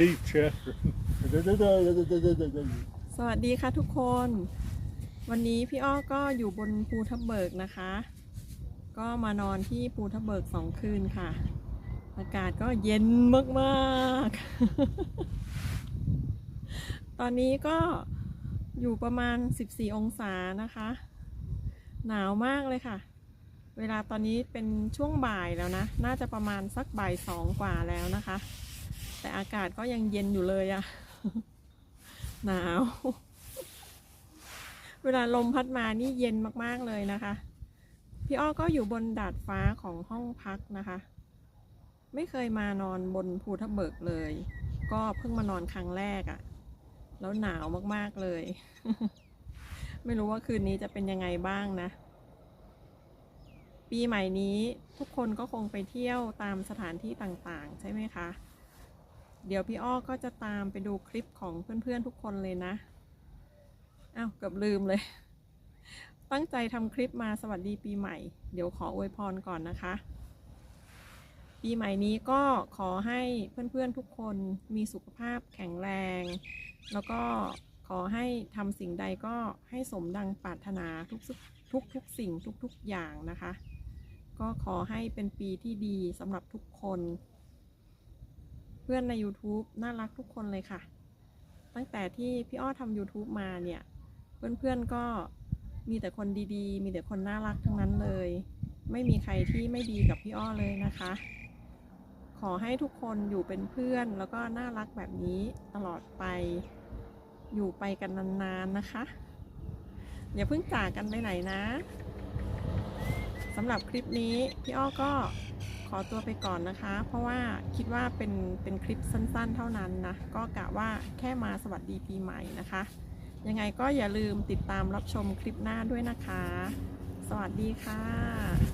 teeth chattering. สวัสดีค่ะทุกคน วันนี้พี่อ้อก็อยู่บนภูทับเบิกนะคะ ก็มานอนที่ภูทับเบิกสองคืนค่ะ อากาศก็เย็นมากๆ ตอนนี้ก็อยู่ประมาณ 14 องศานะคะ หนาวมากเลยค่ะ เวลาตอนนี้เป็นช่วงบ่ายแล้วนะ น่าจะประมาณสักบ่ายสองกว่าแล้วนะคะ แต่อากาศก็ยังเย็นอยู่เลยอะหนาว เวลาลมพัดมานี่เย็นมากๆเลยนะคะ พี่อ้อก็อยู่บนดาดฟ้าของห้องพักนะคะ ไม่เคยมานอนบนภูทับเบิกเลย ก็เพิ่งมานอนครั้งแรกอะ่ะแล้วหนาวมากๆเลย ไม่รู้ว่าคืนนี้จะเป็นยังไงบ้างนะ ปีใหม่นี้ทุกคนก็คงไปเที่ยวตามสถานที่ต่างๆ ใช่ไหมคะ เดี๋ยวพี่อ้อก็จะตามไปดูคลิปของเพื่อนๆทุกคนเลยนะอ้าวเกือบลืมเลย ตั้งใจทำคลิปมาสวัสดีปีใหม่ เดี๋ยวขออวยพรก่อนนะคะ ปีใหม่นี้ก็ขอให้เพื่อนๆทุกคนมีสุขภาพแข็งแรง แล้วก็ขอให้ทำสิ่งใดก็ให้สมดังปรารถนาทุกทุกทุกสิ่งทุกๆอย่างนะคะ ก็ขอให้เป็นปีที่ดีสำหรับทุกคน พื่อนใน YouTube น่ารักทุกคนเลยค่ะ ตั้งแต่ที่พี่อ้อทำ YouTube มาเนี่ย เพื่อนๆก็มีแต่คนดีๆ มีแต่คนน่ารักทั้งนั้นเลย ไม่มีใครที่ไม่ดีกับพี่อ้อเลยนะคะ ขอให้ทุกคนอยู่เป็นเพื่อนแล้วก็น่ารักแบบนี้ตลอดไป อยู่ไปกันนานๆนะคะ อย่าเพิ่งจากกันไปไหนนะสำหรับคลิปนี้พี่อ้อก็ ขอตัวไปก่อนนะคะ เพราะว่าคิดว่าเป็นเป็นคลิปสั้นๆ เท่านั้นนะ ก็กะว่าแค่มาสวัสดีปีใหม่นะคะ ยังไงก็อย่าลืมติดตามรับชมคลิปหน้าด้วยนะคะ สวัสดีค่ะ